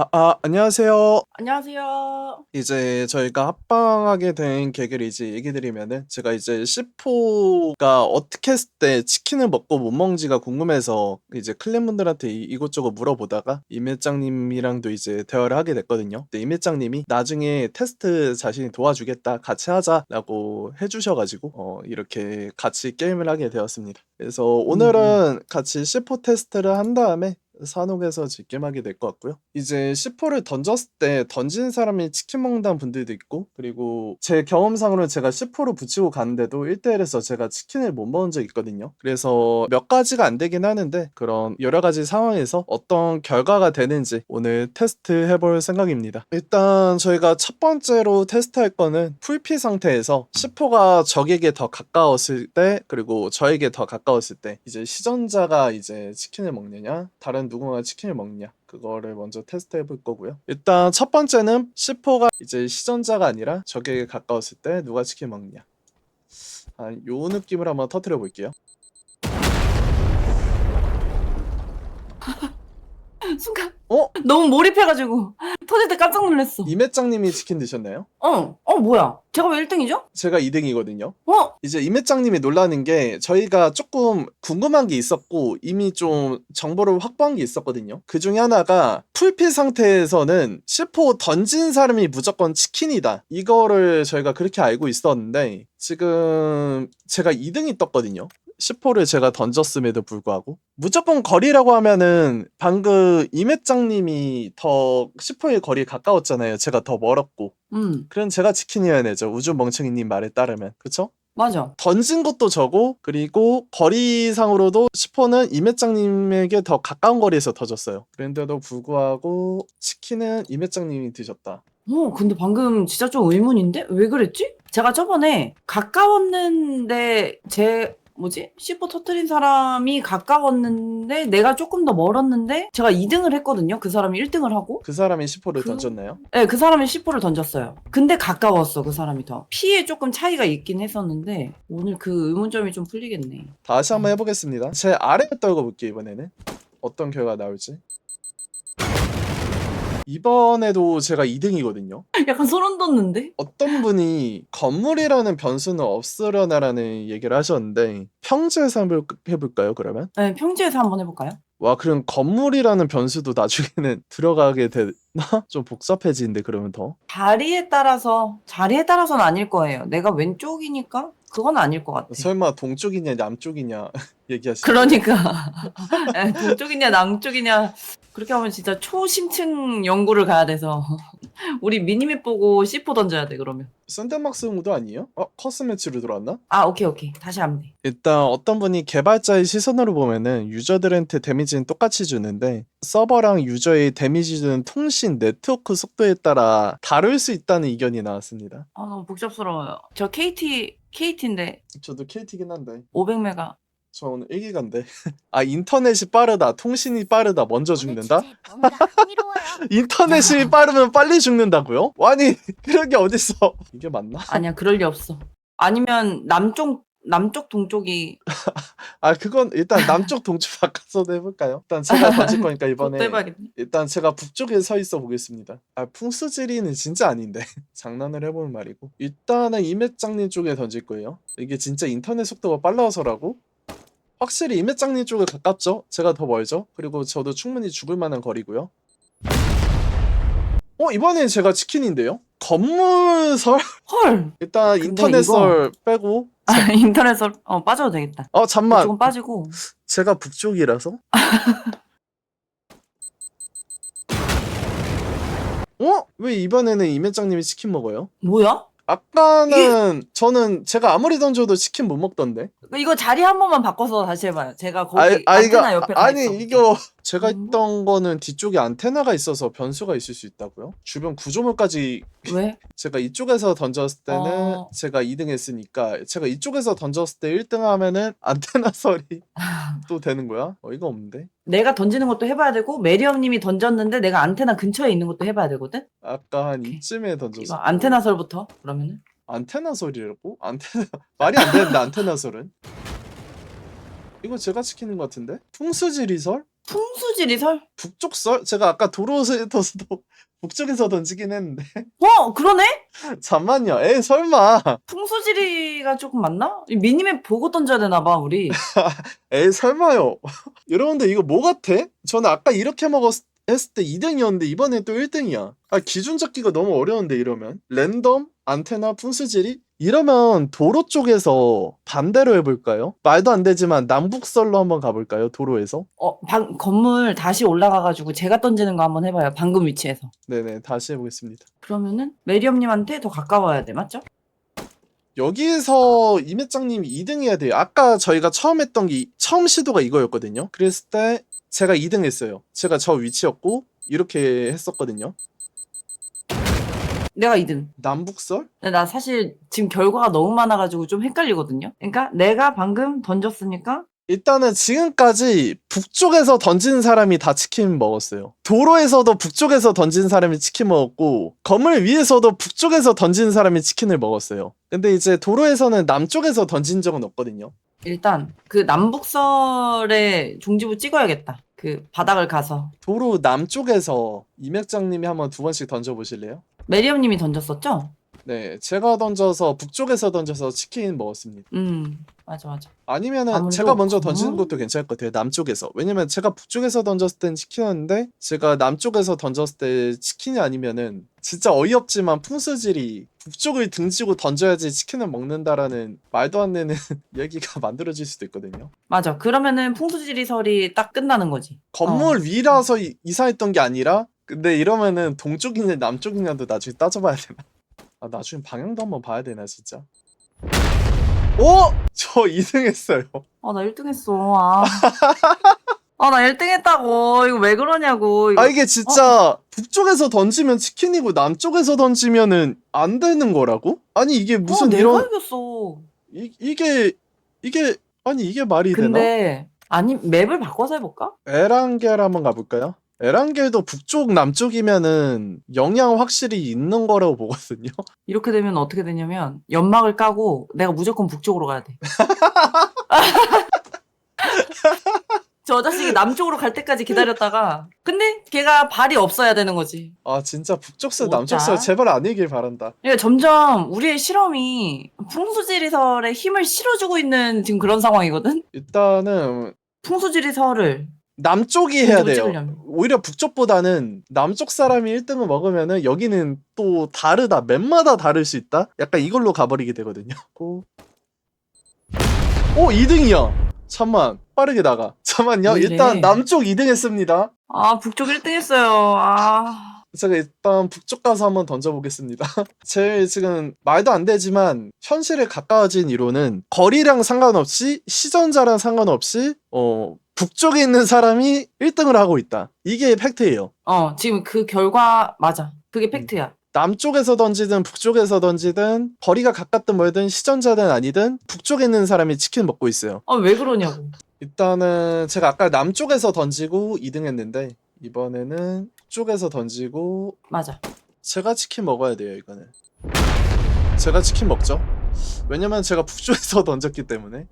아, 아, 안녕하세요. 안녕하세요. 이제 저희가 합방하게 된 계기를 이제 얘기 드리면은 제가 이제 C4가 어떻게 했을 때 치킨을 먹고 못 먹는지가 궁금해서 이제 클랜분들한테 이- 이것저것 물어보다가 임회장님이랑도 이제 대화를 하게 됐거든요. 근데 임회장님이 나중에 테스트 자신이 도와주겠다, 같이 하자라고 해주셔가지고 어, 이렇게 같이 게임을 하게 되었습니다. 그래서 오늘은 같이 C4 테스트를 한 다음에 산옥에서 직겜하게 될 것 같고요. 이제 C4를 던졌을 때 던진 사람이 치킨 먹는다는 분들도 있고 그리고 제 경험상으로 제가 C4를 붙이고 갔는데도 1대1에서 제가 치킨을 못 먹은 적이 있거든요. 그래서 몇 가지가 안 되긴 하는데 그런 여러 가지 상황에서 어떤 결과가 되는지 오늘 테스트 해볼 생각입니다. 일단 저희가 첫 번째로 테스트할 거는 풀피 상태에서 C4가 적에게 더 가까웠을 때 그리고 저에게 더 가까웠을 때 이제 시전자가 이제 치킨을 먹느냐 다른 누군가 치킨을 먹느냐 그거를 먼저 테스트 해 볼 거고요. 일단 첫 번째는 C4가 이제 시전자가 아니라 적에게 가까웠을 때 누가 치킨 먹느냐. 아, 요 느낌을 한번 터트려 볼게요. 순간 어? 너무 몰입해가지고 터질 때 깜짝 놀랐어. 임회장님이 치킨 드셨나요? 어, 어 뭐야? 제가 왜 1등이죠? 제가 2등이거든요. 어, 이제 임회장님이 놀라는 게 저희가 조금 궁금한 게 있었고 이미 좀 정보를 확보한 게 있었거든요. 그 중에 하나가 풀피 상태에서는 C4 던진 사람이 무조건 치킨이다. 이거를 저희가 그렇게 알고 있었는데 지금 제가 2등이 떴거든요. C4를 제가 던졌음에도 불구하고 무조건 거리라고 하면은 방금 임회장님이 더 C4의 거리에 가까웠잖아요. 제가 더 멀었고 음, 그럼 제가 치킨이어야 되죠. 우주 멍청이님 말에 따르면 그쵸? 맞아. 던진 것도 저고 그리고 거리상으로도 10호는 임회장님에게 더 가까운 거리에서 터졌어요. 그런데도 불구하고 치킨은 임회장님이 드셨다. 어, 근데 방금 진짜 좀 의문인데? 왜 그랬지? 제가 저번에 가까웠는데 제 뭐지? C4 터트린 사람이 가까웠는데 내가 조금 더 멀었는데 제가 2등을 했거든요. 그 사람이 1등을 하고. 그 사람이 10호를 그- 던졌나요? 네, 그 사람이 C4를 던졌어요. 근데 가까웠어, 그 사람이 더. 피에 조금 차이가 있긴 했었는데 오늘 그 의문점이 좀 풀리겠네. 다시 한번 해보겠습니다. 제 아래에 떨고 볼게요 이번에는. 어떤 결과 나올지. 이번에도 제가 2등이거든요. 약간 소름 돋는데? 어떤 분이 건물이라는 변수는 없으려나라는 얘기를 하셨는데 평지에서 한번 해볼까요 그러면? 네, 평지에서 한번 해볼까요? 와 그럼 건물이라는 변수도 나중에는 들어가게 되나? 좀 복잡해지는데 그러면 더? 자리에 따라서, 자리에 따라서는 아닐 거예요. 내가 왼쪽이니까 그건 아닐 것 같아. 설마 동쪽이냐 남쪽이냐 얘기하시는 그러니까. 에, 동쪽이냐, 남쪽이냐. 그렇게 하면 진짜 초심층 연구를 가야 돼서. 우리 미니맵 보고 C4 던져야 돼, 그러면. 샌드박스 모드 아니에요? 어? 커스 매치로 들어왔나? 아, 오케이, 오케이. 다시 하면 돼. 일단 어떤 분이 개발자의 시선으로 보면은 유저들한테 데미지는 똑같이 주는데 서버랑 유저의 데미지 주는 통신 네트워크 속도에 따라 다를 수 있다는 의견이 나왔습니다. 아, 너무 복잡스러워요. 저 KT, KT인데 저도 KT긴 한데 500메가. 저 오늘 1기간데 아 인터넷이 빠르다 통신이 빠르다 먼저 죽는다? 인터넷이 빠르면 빨리 죽는다고요? 아니 그런 게 어딨어 이게 맞나? 아니야, 그럴 리 없어. 아니면 남쪽, 남쪽, 동쪽이 아 그건 일단 남쪽 동쪽 바꿔서 해볼까요? 일단 제가 던질 거니까 이번에 대박이네. 일단 제가 북쪽에 서 있어 보겠습니다. 아 풍수지리는 진짜 아닌데 장난을 해보는 말이고 일단은 임회장님 쪽에 던질 거예요. 이게 진짜 인터넷 속도가 빨라서라고? 확실히 임회장님 쪽에 가깝죠? 제가 더 멀죠? 그리고 저도 충분히 죽을 만한 거리고요. 어 이번엔 제가 치킨인데요? 건물설 헐! 일단 근데 인터넷설 빼고 아, 인터넷으로, 어, 빠져도 되겠다. 어 잠만 조금 빠지고. 제가 북쪽이라서? 어? 왜 이번에는 임회장님이 치킨 먹어요? 뭐야? 아까는 저는 제가 아무리 던져도 치킨 못 먹던데. 이거 자리 한 번만 바꿔서 다시 해봐요. 제가 거기 아, 아 안테나 옆에 가 아니 있어. 이거 제가 음. 있던 거는 뒤쪽에 안테나가 있어서 변수가 있을 수 있다고요? 주변 구조물까지 왜? 제가 이쪽에서 던졌을 때는 어. 제가 2등 했으니까 제가 이쪽에서 던졌을 때 1등 하면은 안테나 설이 또 되는 거야? 어이가 없는데. 내가 던지는 것도 해봐야 되고 메리엄님이 던졌는데 내가 안테나 근처에 있는 것도 해봐야 되거든. 아까 한. 이쯤에 던졌어. 안테나 설부터 그러면은 안테나 소리라고? 안테나 말이 안 되는데 안테나 설은? 이거 제가 시키는 것 같은데? 풍수지리설? 풍수지리설? 북쪽설? 제가 아까 도로에서도 북쪽에서 던지긴 했는데 어 그러네? 잠만요. 에이 설마. 풍수지리가 조금 맞나? 이 미니맵 보고 던져야 되나 봐 우리. 에이 설마요. 여러분들 이거 뭐 같아? 저는 아까 이렇게 먹었 했을 때 2등이었는데 이번에 또 1등이야. 아 기준 잡기가 너무 어려운데 이러면 랜덤 안테나 풍수지리 이러면 도로 쪽에서 반대로 해볼까요? 말도 안 되지만 남북설로 한번 가볼까요? 도로에서? 어, 방, 건물 다시 올라가가지고 제가 던지는 거 한번 해봐요. 방금 위치에서. 네네 다시 해보겠습니다. 그러면은 메리엄님한테 더 가까워야 돼, 맞죠? 여기서 이매짱님이 2등 해야 돼요. 아까 저희가 처음 했던 게 이- 처음 시도가 이거였거든요. 그랬을 때 제가 2등 했어요. 제가 저 위치였고 이렇게 했었거든요. 내가 2등. 남북설? 근데 나 사실 지금 결과가 너무 많아가지고 좀 헷갈리거든요. 그러니까 내가 방금 던졌으니까 일단은 지금까지 북쪽에서 던진 사람이 다 치킨 먹었어요. 도로에서도 북쪽에서 던진 사람이 치킨 먹었고 건물 위에서도 북쪽에서 던진 사람이 치킨을 먹었어요. 근데 이제 도로에서는 남쪽에서 던진 적은 없거든요. 일단 그 남북설에 종지부 찍어야겠다. 그 바닥을 가서 도로 남쪽에서 이맥장님이 한번 두 번씩 던져보실래요? 메리엄님이 던졌었죠? 네, 제가 던져서 북쪽에서 던져서 치킨 먹었습니다. 음, 맞아 맞아. 아니면은 아무래도 제가 먼저 그- 던지는 것도 괜찮을 것 같아요. 남쪽에서. 왜냐면 제가 북쪽에서 던졌을 땐 치킨이었는데 제가 남쪽에서 던졌을 때 치킨이 아니면은 진짜 어이없지만 풍수질이 북쪽을 등지고 던져야지 치킨을 먹는다라는 말도 안 되는 얘기가 만들어질 수도 있거든요. 맞아. 그러면은 풍수지리설이 딱 끝나는 거지. 건물 위라서 이- 이사했던 게 아니라 근데 이러면은 동쪽이냐 남쪽이냐도 나중에 따져봐야 되나? 아 나중에 방향도 한번 봐야 되나 진짜? 오! 저 2등 했어요. 아, 나 1등 했어. 아. 아, 나 1등 했다고. 이거 왜 그러냐고. 이거. 아 이게 진짜 북쪽에서 던지면 치킨이고 남쪽에서 던지면은 안 되는 거라고? 아니 이게 무슨 어, 내가 이런 이겼어. 이, 이게 이게 아니 이게 말이 되나? 근데 아니 맵을 바꿔서 해볼까? 에란겔 한번 가볼까요? 에란겔도 북쪽 남쪽이면은 영향 확실히 있는 거라고 보거든요. 이렇게 되면 어떻게 되냐면 연막을 까고 내가 무조건 북쪽으로 가야 돼. 저 자식이 남쪽으로 갈 때까지 기다렸다가 근데 걔가 발이 없어야 되는 거지. 아 진짜 북쪽설 오자. 남쪽설 제발 아니길 바란다. 그러니까 점점 우리의 실험이 풍수지리설에 힘을 실어주고 있는 지금 그런 상황이거든. 일단은 풍수지리설을 남쪽이 해야 돼요. 찍으려면. 오히려 북쪽보다는 남쪽 사람이 1등을 먹으면은 여기는 또 다르다. 맵마다 다를 수 있다. 약간 이걸로 가버리게 되거든요. 오, 오 2등이야. 잠만 빠르게 나가. 잠만요. 왜 이래? 일단 남쪽 2등 했습니다. 아 북쪽 1등 했어요. 아 제가 일단 북쪽 가서 한번 던져보겠습니다. 제일 지금 말도 안 되지만 현실에 가까워진 이론은 거리랑 상관없이 시전자랑 상관없이 어 북쪽에 있는 사람이 1등을 하고 있다. 이게 팩트예요. 어, 지금 그 결과 맞아. 그게 팩트야. 남쪽에서 던지든 북쪽에서 던지든 거리가 가깝든 멀든 시전자든 아니든 북쪽에 있는 사람이 치킨 먹고 있어요. 아 왜 그러냐고. 일단은 제가 아까 남쪽에서 던지고 2등 했는데 이번에는 북쪽에서 던지고 맞아. 제가 치킨 먹어야 돼요 이거는. 제가 치킨 먹죠. 왜냐면 제가 북쪽에서 던졌기 때문에.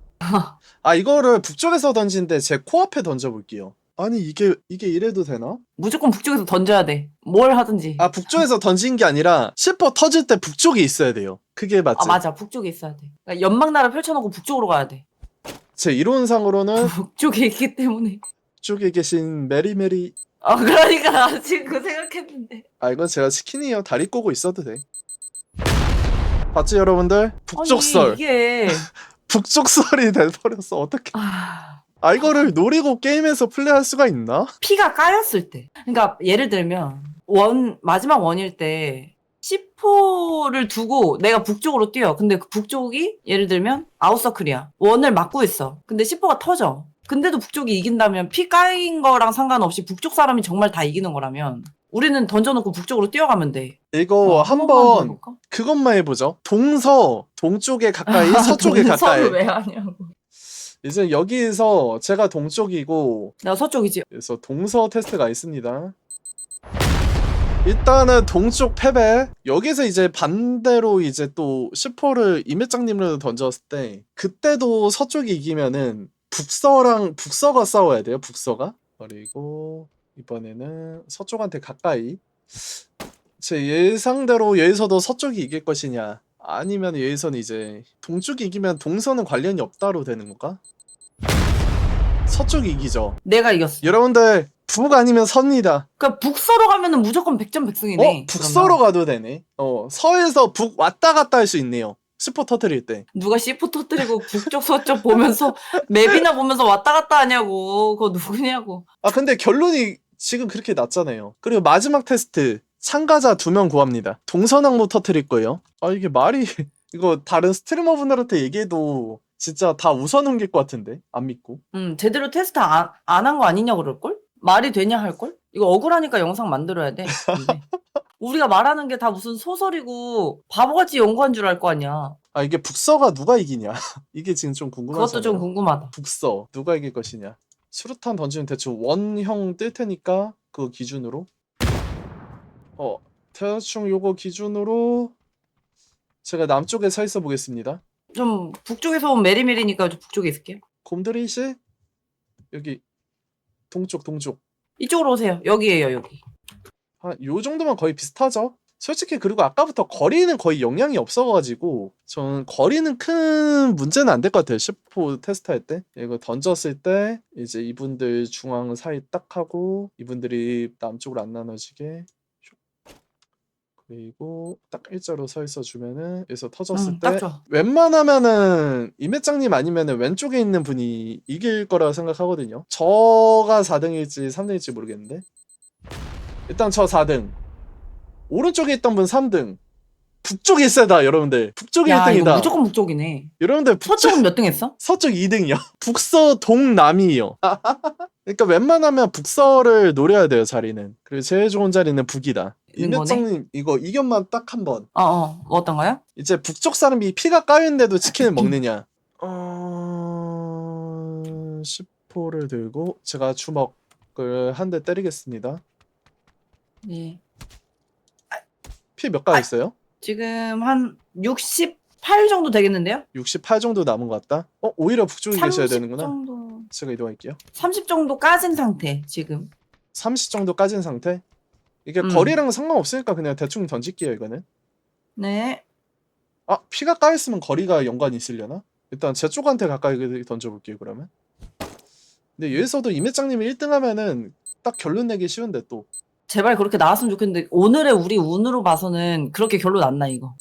아 이거를 북쪽에서 던진데 제 코앞에 던져볼게요. 아니 이게 이게 이래도 되나? 무조건 북쪽에서 던져야 돼. 뭘 하든지. 아 북쪽에서 던진 게 아니라 슈퍼 터질 때 북쪽에 있어야 돼요. 그게 맞지? 아, 맞아. 북쪽에 있어야 돼. 그러니까 연막 나라 펼쳐놓고 북쪽으로 가야 돼. 제 이론상으로는 북쪽에 있기 때문에. 북쪽에 계신 메리메리 아 그러니까 나 지금 그 생각했는데. 아 이건 제가 치킨이에요. 다리 꼬고 있어도 돼. 봤지 여러분들? 북쪽설 아니, 이게 북쪽설이 돼버렸어 어떻게? 아, 아 이거를 노리고 게임에서 플레이할 수가 있나? 피가 까였을 때. 그러니까 예를 들면 원 마지막 원일 때. C4를 두고 내가 북쪽으로 뛰어. 근데 그 북쪽이 예를 들면 아웃서클이야. 원을 막고 있어. 근데 C4가 터져. 근데도 북쪽이 이긴다면 피 까인 거랑 상관없이 북쪽 사람이 정말 다 이기는 거라면 우리는 던져놓고 북쪽으로 뛰어가면 돼. 이거 어, 한 한번? 그것만 해보죠. 동서 동쪽에 가까이 서쪽에 가까이. 왜 하냐고. 이제 여기서 제가 동쪽이고 내가 서쪽이지. 그래서 동서 테스트가 있습니다. 일단은 동쪽 패배. 여기서 이제 반대로 이제 또 10호를 이매장님으로 던졌을 때 그때도 서쪽이 이기면은 북서랑 북서가 싸워야 돼요. 북서가. 그리고 이번에는 서쪽한테 가까이. 제 예상대로 여기서도 서쪽이 이길 것이냐 아니면 여기서는 이제 동쪽이 이기면 동서는 관련이 없다로 되는 건가? 서쪽이 이기죠. 내가 이겼어. 여러분들 북 아니면 선이다. 그러니까 북서로 가면은 무조건 100점 백승이네. 어 북서로 가도 되네. 어 서에서 북 왔다 갔다 할 수 있네요. 스포 터트릴 때. 누가 C4 터뜨리고 북쪽 서쪽 보면서 맵이나 보면서 왔다 갔다 하냐고. 그거 누구냐고. 아 근데 결론이 지금 그렇게 났잖아요. 그리고 마지막 테스트 참가자 두 명 구합니다. 동서남북 터트릴 거예요. 아 이게 말이 이거 다른 스트리머 분들한테 얘기해도 진짜 다 웃어넘길 것 같은데 안 믿고. 음, 제대로 테스트 안 한 거 아니냐 그럴 걸? 말이 되냐 할 걸? 이거 억울하니까 영상 만들어야 돼. 근데. 우리가 말하는 게 다 무슨 소설이고 바보같이 연구한 줄 알 거 아니야. 아 이게 북서가 누가 이기냐 이게 지금 좀 궁금하잖아요. 그것도 좀 궁금하다. 북서 누가 이길 것이냐. 수류탄 던지면 대충 원형 뜰 테니까 그거 기준으로. 어 대충 요거 기준으로 제가 남쪽에 서 있어 보겠습니다. 좀 북쪽에서 온 메리메리니까 좀 북쪽에 있을게요. 곰돌이 씨 여기 동쪽 동쪽 이쪽으로 오세요. 여기에요, 여기. 한 요 정도면 거의 비슷하죠. 솔직히 그리고 아까부터 거리는 거의 영향이 없어가지고 저는 거리는 큰 문제는 안 될 것 같아요. 10호 테스트할 때 이거 던졌을 때 이제 이분들 중앙 사이 딱 하고 이분들이 남쪽으로 안 나눠지게 슉. 그리고 딱 일자로 서 있어 주면은 여기서 터졌을 음, 때 좋아. 웬만하면은 임회장님 아니면은 왼쪽에 있는 분이 이길 거라 생각하거든요. 저가 4등일지 3등일지 모르겠는데 일단 저 4등 오른쪽에 있던 분 3등 북쪽이 세다 여러분들 북쪽이 야, 이거 1등이다 무조건 북쪽이네. 여러분들 북쪽 서쪽은 몇 등 했어? 서쪽 2등이요 북서 동남이요 그러니까 웬만하면 북서를 노려야 돼요 자리는 그리고 제일 좋은 자리는 북이다 있는 거네? 임회장님 이거 이견만 딱 한 번 어, 어. 뭐 어떤 거요? 이제 북쪽 사람이 피가 까였는데도 치킨을 먹느냐? 어... 10호를 들고 제가 주먹을 한 대 때리겠습니다. 네. 피 몇가 있어요? 지금 한 68 정도 되겠는데요? 68 정도 남은 것 같다. 어, 오히려 북쪽에 계셔야 30 되는구나. 정도. 제가 이동할게요. 30 정도 까진 상태, 지금. 30 정도 까진 상태. 이게 음. 거리랑 상관없으니까 그냥 대충 던질게요, 이거는. 네. 아, 피가 까였으면 거리가 연관이 있으려나? 일단 제 쪽한테 가까이 던져볼게요, 그러면. 근데 여기서도 임회장님이 1등 하면은 딱 결론 내기 쉬운데 또. 제발 그렇게 나왔으면 좋겠는데, 오늘의 우리 운으로 봐서는 그렇게 결론 안 나, 이거.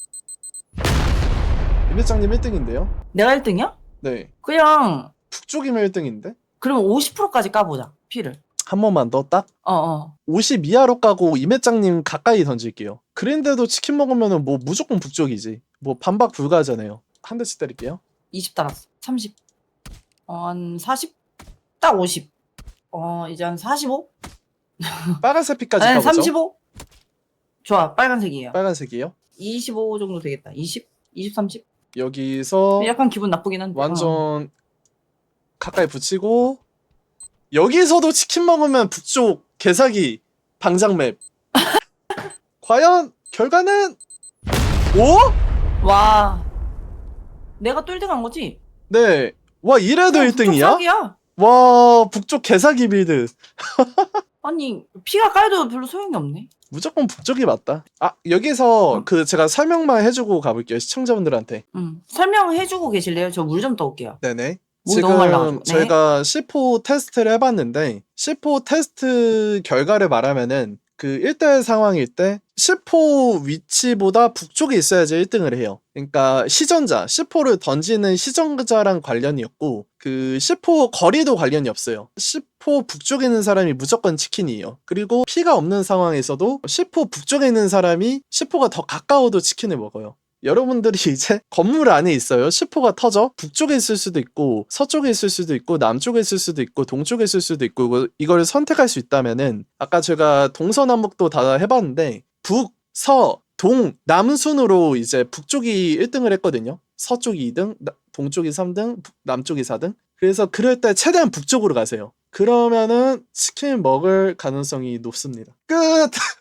임 회장님 1등인데요? 내가 1등이야? 네. 그냥, 북쪽이면 1등인데? 그러면 50%까지 까보자, 피를. 한 번만 더 딱 어, 어. 50 이하로 까고 임 회장님 가까이 던질게요. 그런데도 치킨 먹으면은 뭐 무조건 북쪽이지. 뭐 반박 불가하잖아요. 한 대씩 때릴게요. 20 달았어. 30. 어, 한 40? 딱 50. 어, 이제 한 45? 빨간색 피까지 아니, 가보죠. 35? 좋아, 빨간색이에요. 빨간색이요. 25 정도 되겠다. 20? 20, 30? 여기서 약간 기분 나쁘긴 한데. 어. 완전 가까이 붙이고 여기서도 치킨 먹으면 북쪽 개사기 방장맵. 과연 결과는 오? 어. 와. 내가 또 1등 한 거지? 네. 와 이래도 어, 1등이야? 사기야. 와 북쪽 개사기 빌드. 아니, 피가 까여도 별로 소용이 없네. 무조건 북쪽이 맞다. 아 여기서 어. 그 제가 설명만 해주고 가볼게요 시청자분들한테. 음. 설명해주고 계실래요? 저 물 좀 떠올게요. 네네. 목이 너무 말라가지고. 지금 네. 저희가 C4 테스트를 해봤는데 C4 테스트 결과를 말하면은 그 1대1 상황일 때 C4 위치보다 북쪽에 있어야지 1등을 해요. 그러니까 시전자, C4를 던지는 시전자랑 관련이 없고 그 C4 거리도 관련이 없어요. C4 북쪽에 있는 사람이 무조건 치킨이에요. 그리고 피가 없는 상황에서도 C4 북쪽에 있는 사람이 C4가 더 가까워도 치킨을 먹어요. 여러분들이 이제 건물 안에 있어요. 10호가 터져 북쪽에 있을 수도 있고 서쪽에 있을 수도 있고 남쪽에 있을 수도 있고 동쪽에 있을 수도 있고 이걸 선택할 수 있다면은 아까 제가 동서남북도 다 해봤는데 북, 서, 동, 남 순으로 이제 북쪽이 1등을 했거든요. 서쪽이 2등, 나- 동쪽이 3등, 북- 남쪽이 4등. 그래서 그럴 때 최대한 북쪽으로 가세요. 그러면은 치킨 먹을 가능성이 높습니다. 끝!